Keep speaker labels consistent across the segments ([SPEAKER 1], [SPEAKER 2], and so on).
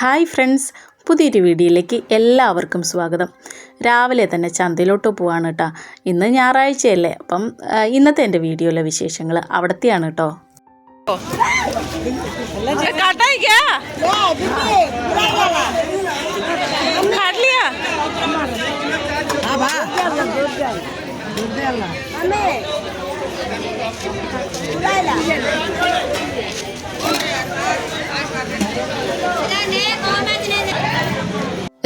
[SPEAKER 1] Hi friends പുതിയൊരു വീഡിയോയിലേക്ക് എല്ലാവർക്കും സ്വാഗതം. രാവിലെ തന്നെ ചന്തയിലോട്ട് പോവാണ് കേട്ടോ. ഇന്ന് ഞായറാഴ്ചയല്ലേ അപ്പം ഇന്നത്തെ എന്റെ വീഡിയോയിലെ വിശേഷങ്ങൾ അവിടത്തെയാണ് കേട്ടോ.
[SPEAKER 2] അമ്മേ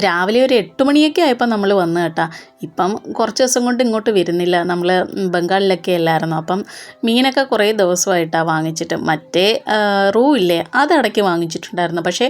[SPEAKER 1] രാവിലെ ഒരു എട്ട് മണിയൊക്കെ ആയപ്പോൾ നമ്മൾ വന്നു കേട്ടാ. ഇപ്പം കുറച്ച് ദിവസം കൊണ്ട് ഇങ്ങോട്ട് വരുന്നില്ല. നമ്മൾ ബംഗാളിലൊക്കെ അല്ലായിരുന്നു? അപ്പം മീനൊക്കെ കുറേ ദിവസമായിട്ടാണ് വാങ്ങിച്ചിട്ട്. മറ്റേ റൂ ഇല്ലേ അതടക്കി വാങ്ങിച്ചിട്ടുണ്ടായിരുന്നു. പക്ഷേ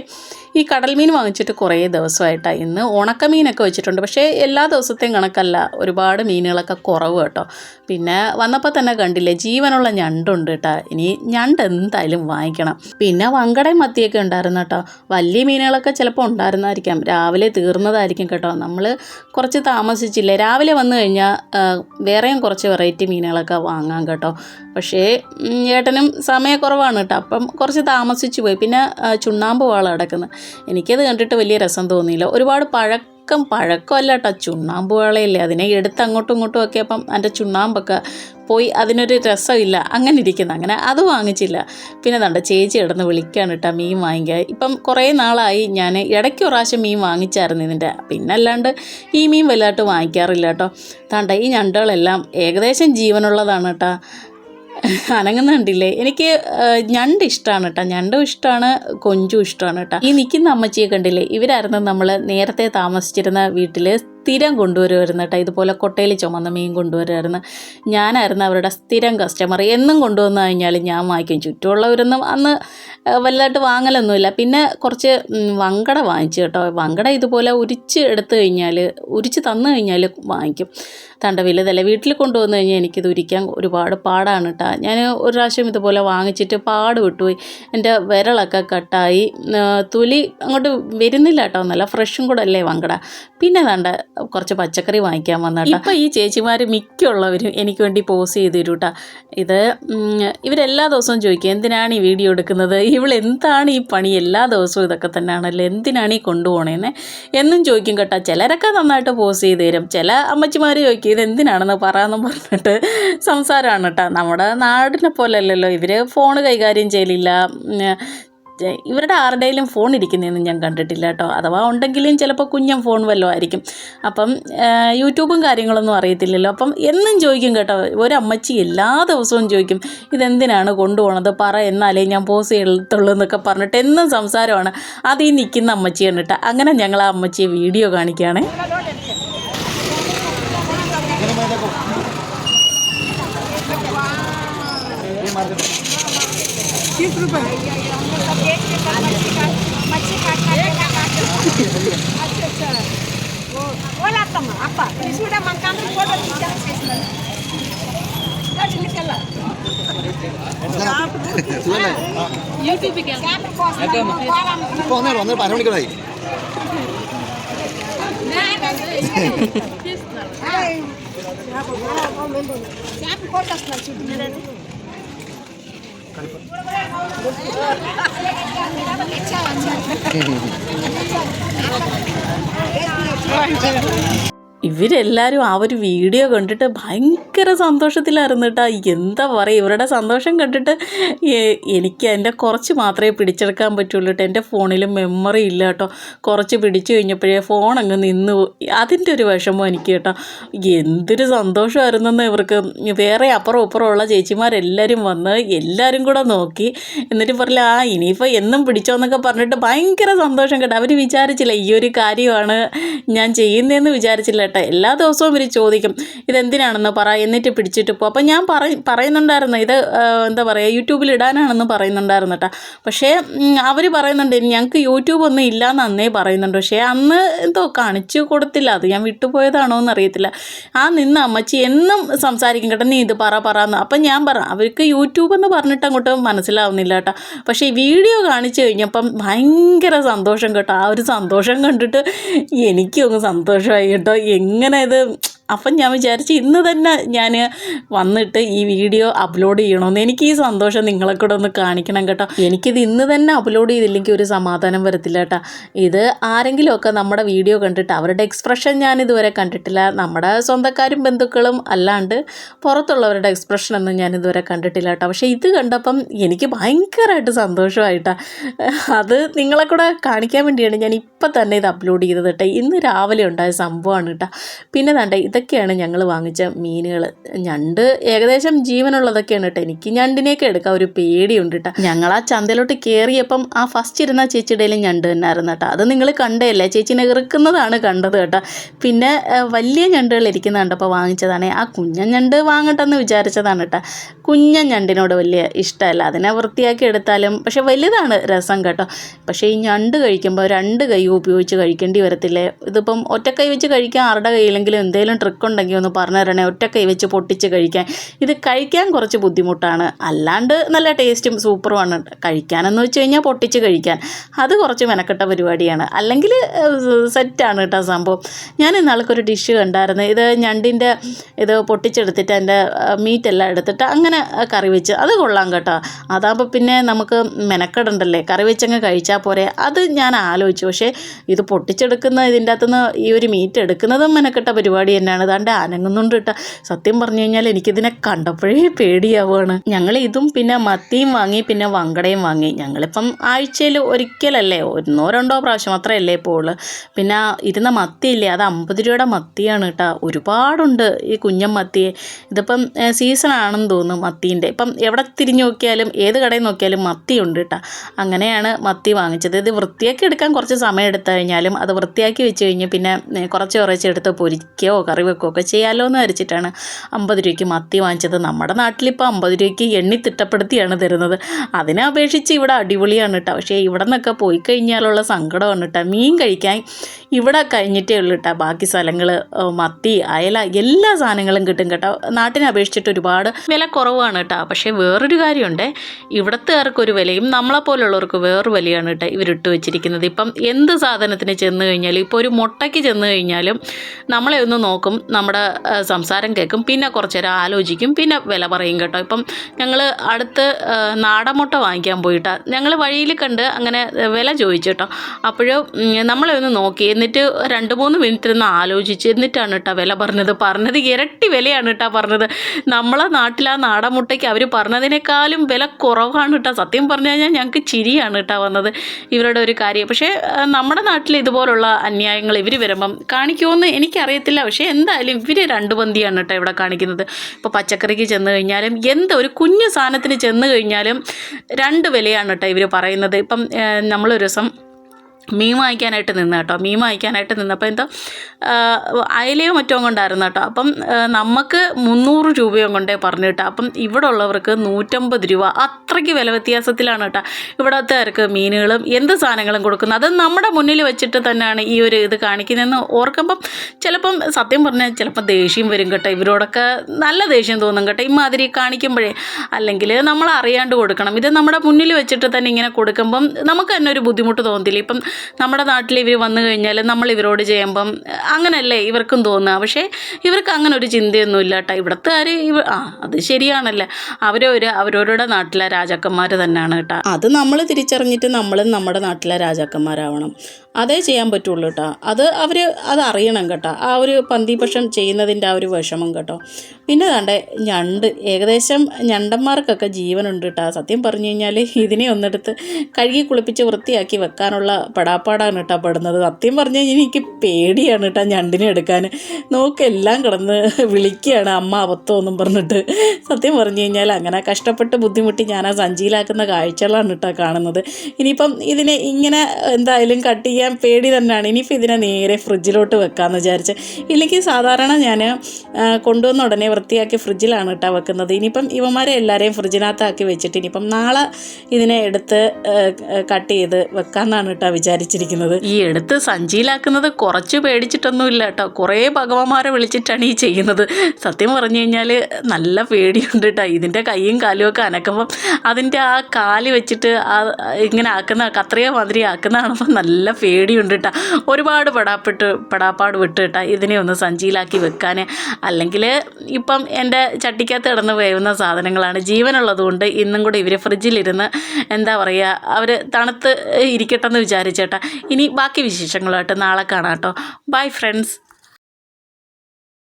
[SPEAKER 1] ഈ കടൽ മീൻ വാങ്ങിച്ചിട്ട് കുറേ ദിവസമായിട്ടാണ് ഇന്ന്. ഉണക്കമീനൊക്കെ വെച്ചിട്ടുണ്ട്. പക്ഷേ എല്ലാ ദിവസത്തെയും കണക്കല്ല ഒരുപാട് മീനുകളൊക്കെ കുറവ് കേട്ടോ. പിന്നെ വന്നപ്പോൾ തന്നെ കണ്ടില്ലേ ജീവനുള്ള ഞണ്ടുണ്ട് കേട്ടോ. ഇനി ഞണ്ട് എന്തായാലും വാങ്ങിക്കണം. പിന്നെ വങ്കടയും മത്തിയൊക്കെ ഉണ്ടായിരുന്നു കേട്ടോ. വലിയ മീനുകളൊക്കെ ചിലപ്പോൾ ഉണ്ടായിരുന്നായിരിക്കാം. രാവിലെ തീർന്നതായിരിക്കും കേട്ടോ. നമ്മൾ കുറച്ച് താമസിച്ചില്ലേ. രാവിലെ വന്നു കഴിഞ്ഞാൽ വേറെയും കുറച്ച് വെറൈറ്റി മീനുകളൊക്കെ വാങ്ങാം കേട്ടോ. പക്ഷേ ഏട്ടനും സമയക്കുറവാണ് കേട്ടോ. അപ്പം കുറച്ച് താമസിച്ചു പോയി. പിന്നെ ചുണ്ണാമ്പ് വാള കിടക്കുന്നത് എനിക്കത് കണ്ടിട്ട് വലിയ രസം തോന്നിയില്ല. ഒരുപാട് പഴ പഴക്കം പഴക്കമല്ല കേട്ടോ ചുണ്ണാമ്പ് അതിനെ എടുത്ത് അങ്ങോട്ടും ഇങ്ങോട്ടും ഒക്കെ അപ്പം എന്റെ ചുണ്ണാമ്പൊക്കെ പോയി അതിനൊരു രസമില്ല. അങ്ങനെ ഇരിക്കുന്നു. അങ്ങനെ അത് വാങ്ങിച്ചില്ല. പിന്നെ തണ്ട ചേച്ചി ഇടന്ന് വിളിക്കാണ് കേട്ടോ മീൻ വാങ്ങിക്കുക ഇപ്പം കുറേ നാളായി ഞാൻ ഇടയ്ക്ക് പ്രാവശ്യം മീൻ വാങ്ങിച്ചായിരുന്നു ഇതിന്റെ. പിന്നെ അല്ലാണ്ട് ഈ മീൻ വലുതായിട്ട് വാങ്ങിക്കാറില്ല കേട്ടോ തണ്ട ഈ ഞണ്ടുകളെല്ലാം ഏകദേശം ജീവനുള്ളതാണ് കേട്ടോ അനങ്ങുന്നുണ്ടില്ലേ? എനിക്ക് ഞണ്ട് ഇഷ്ടമാണ് കേട്ടോ ഞണ്ടും ഇഷ്ടമാണ് കൊഞ്ചും ഇഷ്ടമാണ് കേട്ടോ ഈ നിൽക്കുന്ന അമ്മച്ചിയെ കണ്ടില്ലേ? ഇവരായിരുന്നു നമ്മൾ നേരത്തെ താമസിച്ചിരുന്ന വീട്ടിൽ സ്ഥിരം കൊണ്ടുവരുമായിരുന്നു കേട്ടോ. ഇതുപോലെ കൊട്ടയിൽ ചുമന്ന മീൻ കൊണ്ടുവരുമായിരുന്നു. ഞാനായിരുന്നു അവരുടെ സ്ഥിരം കസ്റ്റമർ എന്നും കൊണ്ടുവന്നു കഴിഞ്ഞാൽ ഞാൻ വാങ്ങിക്കും. ചുറ്റുമുള്ളവരൊന്നും അന്ന് വലുതായിട്ട് വാങ്ങലൊന്നുമില്ല. പിന്നെ കുറച്ച് വങ്കട വാങ്ങിച്ചു കേട്ടോ. വങ്കട ഇതുപോലെ ഉരിച്ച് എടുത്തു കഴിഞ്ഞാൽ ഉരിച്ച് തന്നു കഴിഞ്ഞാൽ വാങ്ങിക്കും. തണ്ട വലുതല്ല. വീട്ടിൽ കൊണ്ടുവന്നു കഴിഞ്ഞാൽ എനിക്കിത് ഉരിക്കാൻ ഒരുപാട് പാടാണ് കേട്ടോ. ഞാൻ ഒരു പ്രാവശ്യം ഇതുപോലെ വാങ്ങിച്ചിട്ട് പാട് വിട്ടുപോയി. എന്റെ വിരളൊക്കെ കട്ടായി. തൊലി അങ്ങോട്ട് വരുന്നില്ല കേട്ടോ. നല്ല ഫ്രഷും കൂടെ അല്ലേ വങ്കട. പിന്നെ വേണ്ട കുറച്ച് പച്ചക്കറി വാങ്ങിക്കാൻ വന്ന കേട്ടോ ഇപ്പം ഈ ചേച്ചിമാർ മിക്കുള്ളവരും എനിക്ക് വേണ്ടി പോസ് ചെയ്ത് തരും കേട്ടോ ഇത് ഇവരെല്ലാ ദിവസവും ചോദിക്കും എന്തിനാണ് ഈ വീഡിയോ എടുക്കുന്നത്? ഇവൾ എന്താണ് ഈ പണി? എല്ലാ ദിവസവും ഇതൊക്കെ തന്നെയാണല്ലോ എന്തിനാണ് ഈ കൊണ്ടുപോകണേന്ന് എന്നും ചോദിക്കും കേട്ടോ. ചിലരൊക്കെ നന്നായിട്ട് പോസ് ചെയ്ത് തരും. ചില അമ്മച്ചിമാർ ചോദിക്കും ഇത് എന്തിനാണെന്ന് പറയാമെന്നും പറഞ്ഞിട്ട് സംസാരമാണ് കേട്ടോ. നമ്മുടെ നാടിനെ പോലെ അല്ലല്ലോ ഇവർ ഫോൺ കൈകാര്യം ചെയ്യലില്ല. ഇവരുടെ ആരുടെയിലും ഫോൺ ഇരിക്കുന്നതെന്ന് ഞാൻ കണ്ടിട്ടില്ല കേട്ടോ. അഥവാ ഉണ്ടെങ്കിലും ചിലപ്പോൾ കുഞ്ഞൻ ഫോൺ വല്ലതും ആയിരിക്കും. അപ്പം യൂട്യൂബും കാര്യങ്ങളൊന്നും അറിയത്തില്ലല്ലോ. അപ്പം എന്നും ചോദിക്കും കേട്ടോ. ഒരമ്മച്ചി എല്ലാ ദിവസവും ചോദിക്കും ഇതെന്തിനാണ് കൊണ്ടുപോകണത് പറ എന്നാലേ ഞാൻ പോസ് ചെയ്യത്തുള്ളൂ എന്നൊക്കെ പറഞ്ഞിട്ട് എന്നും സംസാരമാണ്. അത് ഈ നിൽക്കുന്ന അമ്മച്ചിയാണ് കേട്ടോ. അങ്ങനെ ഞങ്ങൾ ആ അമ്മച്ചിയെ വീഡിയോ കാണിക്കുകയാണേ.
[SPEAKER 2] Siapa kau
[SPEAKER 3] tak senang cuci? కనపడుతుంది
[SPEAKER 1] ഇവരെല്ലാവരും ആ ഒരു വീഡിയോ കണ്ടിട്ട് ഭയങ്കര സന്തോഷത്തിലായിരുന്നു കേട്ടോ എന്താ പറയുക ഇവരുടെ സന്തോഷം കണ്ടിട്ട് എനിക്ക് എന്റെ കുറച്ച് മാത്രമേ പിടിച്ചെടുക്കാൻ പറ്റുള്ളൂ കേട്ടോ എന്റെ ഫോണിൽ മെമ്മറി ഇല്ല കേട്ടോ കുറച്ച് പിടിച്ചു കഴിഞ്ഞപ്പോഴേ ഫോൺ അങ്ങ് നിന്ന്. അതിന്റെ ഒരു വിഷമം എനിക്ക് കേട്ടോ. എന്തൊരു സന്തോഷമായിരുന്നെന്ന് ഇവർക്ക്. വേറെ അപ്പുറം ഇപ്പുറമുള്ള ചേച്ചിമാരെല്ലാവരും വന്ന് എല്ലാവരും കൂടെ നോക്കി. എന്നിട്ട് പറയില്ല ആ ഇനിയിപ്പോൾ എന്നും പിടിച്ചോന്നൊക്കെ പറഞ്ഞിട്ട് ഭയങ്കര സന്തോഷം കേട്ടോ. അവർ വിചാരിച്ചില്ല ഈ ഒരു കാര്യമാണ് ഞാൻ ചെയ്യുന്നതെന്ന് വിചാരിച്ചില്ല കേട്ടോ. എല്ലാ ദിവസവും ഇവർ ചോദിക്കും ഇതെന്തിനാണെന്ന് പറ എന്നിട്ട് പിടിച്ചിട്ട് പോകും അപ്പം ഞാൻ പറ പറയുന്നുണ്ടായിരുന്നു. ഇത് എന്താ പറയുക യൂട്യൂബിൽ ഇടാനാണെന്ന് പറയുന്നുണ്ടായിരുന്നു കേട്ടോ പക്ഷേ അവർ പറയുന്നുണ്ട് ഞങ്ങൾക്ക് യൂട്യൂബ് ഒന്നും ഇല്ലയെന്ന് അന്നേ പറയുന്നുണ്ട്. പക്ഷേ അന്ന് എന്തോ കാണിച്ചു കൊടുത്തില്ല. അത് ഞാൻ വിട്ടുപോയതാണോ എന്ന് അറിയത്തില്ല. ആ നിന്ന് അമ്മച്ചി എന്നും സംസാരിക്കും കേട്ടോ. നീ ഇത് പറ പറ എന്ന്. അപ്പം ഞാൻ പറ അവർക്ക് യൂട്യൂബ് എന്ന് പറഞ്ഞിട്ട് അങ്ങോട്ട് മനസ്സിലാവുന്നില്ല കേട്ടോ പക്ഷേ വീഡിയോ കാണിച്ചു കഴിഞ്ഞപ്പം ഭയങ്കര സന്തോഷം കേട്ടോ. ആ ഒരു സന്തോഷം കണ്ടിട്ട് എനിക്കും സന്തോഷമായി കേട്ടോ എങ്ങനെ ഇത് അപ്പം ഞാൻ വിചാരിച്ച് ഇന്ന് തന്നെ ഞാൻ വന്നിട്ട് ഈ വീഡിയോ അപ്ലോഡ് ചെയ്യണമെന്ന് എനിക്ക് ഈ സന്തോഷം നിങ്ങളെ കൂടെ ഒന്ന് കാണിക്കണം കേട്ടോ. എനിക്കിത് ഇന്ന് തന്നെ അപ്ലോഡ് ചെയ്തില്ലെങ്കിൽ ഒരു സമാധാനം വരത്തില്ല കേട്ടോ. ഇത് ആരെങ്കിലുമൊക്കെ നമ്മുടെ വീഡിയോ കണ്ടിട്ട് അവരുടെ എക്സ്പ്രഷൻ ഞാൻ ഇതുവരെ കണ്ടിട്ടില്ല. നമ്മുടെ സ്വന്തക്കാരും ബന്ധുക്കളും അല്ലാണ്ട് പുറത്തുള്ളവരുടെ എക്സ്പ്രഷൻ ഒന്നും ഞാൻ ഇതുവരെ കണ്ടിട്ടില്ല കേട്ടോ. പക്ഷേ ഇത് കണ്ടപ്പം എനിക്ക് ഭയങ്കരമായിട്ട് സന്തോഷമായിട്ടാ. അത് നിങ്ങളെ കൂടെ കാണിക്കാൻ വേണ്ടിയാണ് ഞാൻ ഇപ്പം തന്നെ ഇത് അപ്ലോഡ് ചെയ്തത് കേട്ടോ. ഇന്ന് രാവിലെ ഉണ്ടായ സംഭവമാണ് കേട്ടോ. പിന്നെ വേണ്ട ഇതൊക്കെയാണ് ഞങ്ങൾ വാങ്ങിച്ച മീനുകൾ ഞണ്ട് ഏകദേശം ജീവനുള്ളതൊക്കെയാണ് കേട്ടോ എനിക്ക് ഞണ്ടിനെയൊക്കെ എടുക്കാൻ ഒരു പേടിയുണ്ട് കേട്ടോ ഞങ്ങൾ ആ ചന്തയിലോട്ട് കയറിയപ്പം ആ ഫസ്റ്റ് ഇരുന്ന ചേച്ചിയുടെയിലും ഞണ്ട് തന്നെയായിരുന്നു കേട്ടോ അത് നിങ്ങൾ കണ്ടതല്ലേ? ചേച്ചിനെ ഇറുക്കുന്നതാണ് കണ്ടത് കേട്ടോ പിന്നെ വലിയ ഞണ്ടുകൾ ഇരിക്കുന്ന കണ്ടപ്പോൾ വാങ്ങിച്ചതാണ്. ആ കുഞ്ഞൻ ഞണ്ട് വാങ്ങട്ടെന്ന് വിചാരിച്ചതാണ് കേട്ടോ കുഞ്ഞൻ ഞണ്ടിനോട് വലിയ ഇഷ്ടമല്ല. അതിനെ വൃത്തിയാക്കി എടുത്താലും പക്ഷെ വലുതാണ് രസം കേട്ടോ. പക്ഷേ ഈ ഞണ്ട് കഴിക്കുമ്പോൾ രണ്ട് കൈ ഉപയോഗിച്ച് കഴിക്കേണ്ടി വരത്തില്ലേ? ഇതിപ്പം ഒറ്റ കൈ വെച്ച് കഴിക്കാൻ ആരുടെ കയ്യിലെങ്കിലും എന്തെങ്കിലും ട്രിക്ക് ഉണ്ടെങ്കിൽ ഒന്ന് പറഞ്ഞു തരണേ. ഒറ്റ കൈ വെച്ച് പൊട്ടിച്ച് കഴിക്കാൻ. ഇത് കഴിക്കാൻ കുറച്ച് ബുദ്ധിമുട്ടാണ്. അല്ലാണ്ട് നല്ല ടേസ്റ്റും സൂപ്പറുമാണ് കഴിക്കാനെന്ന് വെച്ച് കഴിഞ്ഞാൽ പൊട്ടിച്ച് കഴിക്കാൻ. അത് കുറച്ച് മെനക്കെട്ട പരിപാടിയാണ്. അല്ലെങ്കിൽ സെറ്റാണ് കേട്ടോ സംഭവം. ഞാൻ ഇന്നാൾക്കൊരു ഡിഷ് കണ്ടായിരുന്നു. ഇത് ഞണ്ടിന്റെ ഇത് പൊട്ടിച്ചെടുത്തിട്ട് അതിന്റെ മീറ്റ് എല്ലാം എടുത്തിട്ട് അങ്ങനെ കറി വെച്ച്. അത് കൊള്ളാം കേട്ടോ. അതാകുമ്പോൾ പിന്നെ നമുക്ക് മെനക്കെടുണ്ടല്ലേ? കറി വെച്ചങ്ങ് കഴിച്ചാൽ പോരെ. അത് ഞാൻ ആലോചിച്ചു. പക്ഷേ ഇത് പൊട്ടിച്ചെടുക്കുന്ന ഇതിന്റെ അകത്തുനിന്ന് ഈ ഒരു മീറ്റ് എടുക്കുന്നതും മെനക്കെട്ട പരിപാടി തന്നെയാണ്. ഇതാണ്ട് അനങ്ങുന്നുണ്ട് കേട്ടോ സത്യം പറഞ്ഞു കഴിഞ്ഞാൽ എനിക്കിതിനെ കണ്ടപ്പോഴേ പേടിയാവുകയാണ് ഞങ്ങൾ ഇതും പിന്നെ മത്തിയും വാങ്ങി പിന്നെ വങ്കടയും വാങ്ങി. ഞങ്ങളിപ്പം ആഴ്ചയിൽ ഒരിക്കലല്ലേ? ഒന്നോ രണ്ടോ പ്രാവശ്യം അത്രയല്ലേ ഇപ്പോൾ പിന്നെ ഇരുന്ന മത്തിയില്ലേ? അത് അമ്പത് രൂപയുടെ മത്തിയാണ് കേട്ടോ ഒരുപാടുണ്ട് ഈ കുഞ്ഞൻ മത്തിയെ. ഇതിപ്പം സീസൺ ആണെന്ന് തോന്നുന്നു മത്തീന്റെ. ഇപ്പം എവിടെ തിരിഞ്ഞു നോക്കിയാലും ഏത് കടയിൽ നോക്കിയാലും മത്തി ഉണ്ട് കേട്ടോ അങ്ങനെയാണ് മത്തി വാങ്ങിച്ചത്. ഇത് വൃത്തിയാക്കി എടുക്കാൻ കുറച്ച് സമയം എടുത്തു കഴിഞ്ഞാലും അത് വൃത്തിയാക്കി വെച്ച് കഴിഞ്ഞ് പിന്നെ കുറച്ച് കുറച്ച് എടുത്ത് പൊരിക്കുകയോ കറി വെക്കുകയോ ഒക്കെ ചെയ്യാമല്ലോ എന്ന് വിചാരിച്ചിട്ടാണ് അമ്പത് രൂപയ്ക്ക് മത്തി വാങ്ങിച്ചത്. നമ്മുടെ നാട്ടിലിപ്പോൾ അമ്പത് രൂപയ്ക്ക് എണ്ണി തിട്ടപ്പെടുത്തിയാണ് തരുന്നത്. അതിനെ അപേക്ഷിച്ച് ഇവിടെ അടിപൊളിയാണ് കേട്ടോ പക്ഷേ ഇവിടെ നിന്നൊക്കെ പോയി കഴിഞ്ഞാലുള്ള സങ്കടമാണ് കേട്ടോ മീൻ കഴിക്കാൻ ഇവിടെ കഴിഞ്ഞിട്ടേ ഉള്ളൂ കേട്ടോ ബാക്കി സ്ഥലങ്ങൾ മത്തി അയല എല്ലാ സാധനങ്ങളും കിട്ടും കേട്ടോ. നാട്ടിനെ അപേക്ഷിച്ചിട്ട് ഒരുപാട് വില കുറവാണ് കേട്ടോ പക്ഷേ വേറൊരു കാര്യമുണ്ട്. ഇവിടത്തുകാർക്ക് ഒരു വിലയും നമ്മളെപ്പോലുള്ളവർക്ക് വേറൊരു വിലയാണ് കേട്ടോ ഇവരിട്ട് വെച്ചിരിക്കുന്നത്. ഇപ്പം എന്ത് സാധനത്തിന് ചെന്ന് കഴിഞ്ഞാലും ഇപ്പോൾ ഒരു മുട്ടയ്ക്ക് ചെന്ന് കഴിഞ്ഞാലും നമ്മളെ ഒന്ന് നോക്കും നമ്മുടെ സംസാരം കേൾക്കും പിന്നെ കുറച്ച് നേരം ആലോചിക്കും പിന്നെ വില പറയും കേട്ടോ. ഇപ്പം ഞങ്ങൾ അടുത്ത് നാടമുട്ട വാങ്ങിക്കാൻ പോയിട്ടാ. ഞങ്ങൾ വഴിയിൽ കണ്ട് അങ്ങനെ വില ചോദിച്ചു കേട്ടോ. അപ്പോഴും നമ്മളെ ഒന്ന് നോക്കി. എന്നിട്ട് രണ്ട് മൂന്ന് മിനിറ്റ് ഇരുന്ന് ആലോചിച്ച് എന്നിട്ടാണ് കേട്ടോ വില പറഞ്ഞത്. പറഞ്ഞത് ഇരട്ടി വിലയാണ് കേട്ടോ പറഞ്ഞത്. നമ്മളെ നാട്ടിൽ ആ നാടമുട്ടയ്ക്ക് അവർ പറഞ്ഞതിനേക്കാളും വില കുറവാണ് കേട്ടോ. സത്യം പറഞ്ഞു കഴിഞ്ഞാൽ ഞങ്ങൾക്ക് ചിരിയാണ് കേട്ടോ വന്നത് ഇവരുടെ ഒരു കാര്യം. പക്ഷേ നമ്മുടെ നാട്ടിൽ ഇതുപോലുള്ള അന്യായങ്ങൾ ഇവർ വരുമ്പം കാണിക്കുമെന്ന് എനിക്കറിയത്തില്ല. പക്ഷേ എന്തായാലും ഇവർ രണ്ട് പന്തിയാണ് കേട്ടോ ഇവിടെ കാണിക്കുന്നത്. ഇപ്പോൾ പച്ചക്കറിക്ക് ചെന്ന് കഴിഞ്ഞാലും എന്ത് ഒരു കുഞ്ഞു സാധനത്തിന് ചെന്ന് കഴിഞ്ഞാലും രണ്ട് വിലയാണ് കേട്ടോ ഇവർ പറയുന്നത്. ഇപ്പം നമ്മളൊരു ദിവസം മീൻ വാങ്ങിക്കാനായിട്ട് നിന്ന് കേട്ടോ മീൻ വാങ്ങിക്കാനായിട്ട് നിന്നപ്പോൾ എന്തോ അയലയോ മറ്റോ കൊണ്ടായിരുന്നു കേട്ടോ അപ്പം നമുക്ക് മുന്നൂറ് രൂപയോ കൊണ്ടേ പറഞ്ഞു കേട്ടോ അപ്പം ഇവിടെ ഉള്ളവർക്ക് നൂറ്റമ്പത് രൂപ അത്രയ്ക്ക് വില വ്യത്യാസത്തിലാണ് കേട്ടോ ഇവിടത്തേർക്ക് മീനുകളും എന്ത് സാധനങ്ങളും കൊടുക്കുന്നത്. അത് നമ്മുടെ മുന്നിൽ വെച്ചിട്ട് തന്നെയാണ് ഈ ഒരു ഇത് കാണിക്കുന്നതെന്ന് ഓർക്കുമ്പം ചിലപ്പം സത്യം പറഞ്ഞാൽ ചിലപ്പോൾ ദേഷ്യം വരും കേട്ടോ. ഇവരോടൊക്കെ നല്ല ദേഷ്യം തോന്നും കേട്ടോ. ഇമാതിരി കാണിക്കുമ്പോഴേ. അല്ലെങ്കിൽ നമ്മൾ അറിയാണ്ട് കൊടുക്കണം. ഇത് നമ്മുടെ മുന്നിൽ വെച്ചിട്ട് തന്നെ ഇങ്ങനെ കൊടുക്കുമ്പം നമുക്ക് തന്നെ ഒരു ബുദ്ധിമുട്ട് തോന്നത്തില്ല. ഇപ്പം നമ്മുടെ നാട്ടിൽ ഇവർ വന്നു കഴിഞ്ഞാൽ നമ്മൾ ഇവരോട് ചെയ്യുമ്പം അങ്ങനല്ലേ ഇവർക്കും തോന്നുക. പക്ഷേ ഇവർക്ക് അങ്ങനെ ഒരു ചിന്തയൊന്നും ഇല്ല കേട്ടോ ഇവിടുത്തെ ആര് ഇവ ആ അത് ശരിയാണല്ലേ. അവരെ ഒരു അവരവരുടെ നാട്ടിലെ രാജാക്കന്മാർ തന്നെയാണ് കേട്ടോ. അത് നമ്മൾ തിരിച്ചറിഞ്ഞിട്ട് നമ്മളും നമ്മുടെ നാട്ടിലെ രാജാക്കന്മാരാവണം. അതേ ചെയ്യാൻ പറ്റുള്ളൂ കേട്ടോ. അത് അവർ അത് അറിയണം കേട്ടോ. ആ ഒരു പന്തിപക്ഷം ചെയ്യുന്നതിന്റെ ആ ഒരു വിഷമം കേട്ടോ. പിന്നെ കണ്ടേ ഞണ്ട് ഏകദേശം ഞണ്ടന്മാർക്കൊക്കെ ജീവനുണ്ട് കേട്ടോ. സത്യം പറഞ്ഞു കഴിഞ്ഞാൽ ഇതിനെ ഒന്നെടുത്ത് കഴുകി കുളിപ്പിച്ച് വൃത്തിയാക്കി വെക്കാനുള്ള പെടാപ്പാടാണ് കേട്ടോ പെടുന്നത്. സത്യം പറഞ്ഞു കഴിഞ്ഞാൽ എനിക്ക് പേടിയാണ് കേട്ടോ ഞണ്ടിനെ എടുക്കാൻ. നോക്കെല്ലാം കിടന്ന് വിളിക്കുകയാണ് അമ്മ അബദ്ധമൊന്നും പറഞ്ഞിട്ട്. സത്യം പറഞ്ഞു കഴിഞ്ഞാൽ അങ്ങനെ കഷ്ടപ്പെട്ട് ബുദ്ധിമുട്ടി ഞാൻ ആ സഞ്ചിയിലാക്കുന്ന കാഴ്ചകളാണ് കേട്ടോ കാണുന്നത്. ഇനിയിപ്പം ഇതിനെ ഇങ്ങനെ എന്തായാലും കട്ട് ചെയ്യാൻ പേടി തന്നെയാണ്. ഇനിയിപ്പോൾ ഇതിനെ നേരെ ഫ്രിഡ്ജിലോട്ട് വെക്കാമെന്ന് വിചാരിച്ച്. ഇല്ലെങ്കിൽ സാധാരണ ഞാൻ കൊണ്ടുവന്ന ഉടനെ വൃത്തിയാക്കി ഫ്രിഡ്ജിലാണ് കേട്ടോ വെക്കുന്നത്. ഇനിയിപ്പം ഇവന്മാരെ എല്ലാവരെയും ഫ്രിഡ്ജിനകത്താക്കി വെച്ചിട്ട് ഇനിയിപ്പം നാളെ ഇതിനെ എടുത്ത് കട്ട് ചെയ്ത് വെക്കാമെന്നാണ് കേട്ടോ വിചാരിച്ചത്. വിചാരിച്ചിരിക്കുന്നത്. ഈ എടുത്ത് സഞ്ചിയിലാക്കുന്നത് കുറച്ച് പേടിച്ചിട്ടൊന്നുമില്ല കേട്ടോ കുറേ ഭഗവാന്മാരെ വിളിച്ചിട്ടാണ് ഈ ചെയ്യുന്നത്. സത്യം പറഞ്ഞു കഴിഞ്ഞാൽ നല്ല പേടിയുണ്ട് കേട്ടോ ഇതിന്റെ കൈയും കാലും ഒക്കെ അനക്കുമ്പം അതിന്റെ ആ കാൽ വെച്ചിട്ട് ആ ഇങ്ങനെ ആക്കുന്ന കത്രിയ മാതിരി ആക്കുന്ന കാണുമ്പോൾ നല്ല പേടിയുണ്ട് കേട്ടോ ഒരുപാട് പടാപ്പെട്ട് പെടാപ്പാട് വിട്ട് കേട്ടോ ഇതിനെ ഒന്ന് സഞ്ചിയിലാക്കി വെക്കാൻ. അല്ലെങ്കിൽ ഇപ്പം എന്റെ ചട്ടിക്കകത്ത് കിടന്ന് വേവുന്ന സാധനങ്ങളാണ് ജീവനുള്ളതുകൊണ്ട് ഇന്നും കൂടെ ഇവർ ഫ്രിഡ്ജിലിരുന്ന് എന്താ പറയുക അവർ തണുത്ത് ഇരിക്കട്ടെ എന്ന് വിചാരിച്ചേട്ടാ ഇനി ബാക്കി വിശേഷങ്ങളുമായിട്ട് നാളെ കാണാം കേട്ടോ. Bye friends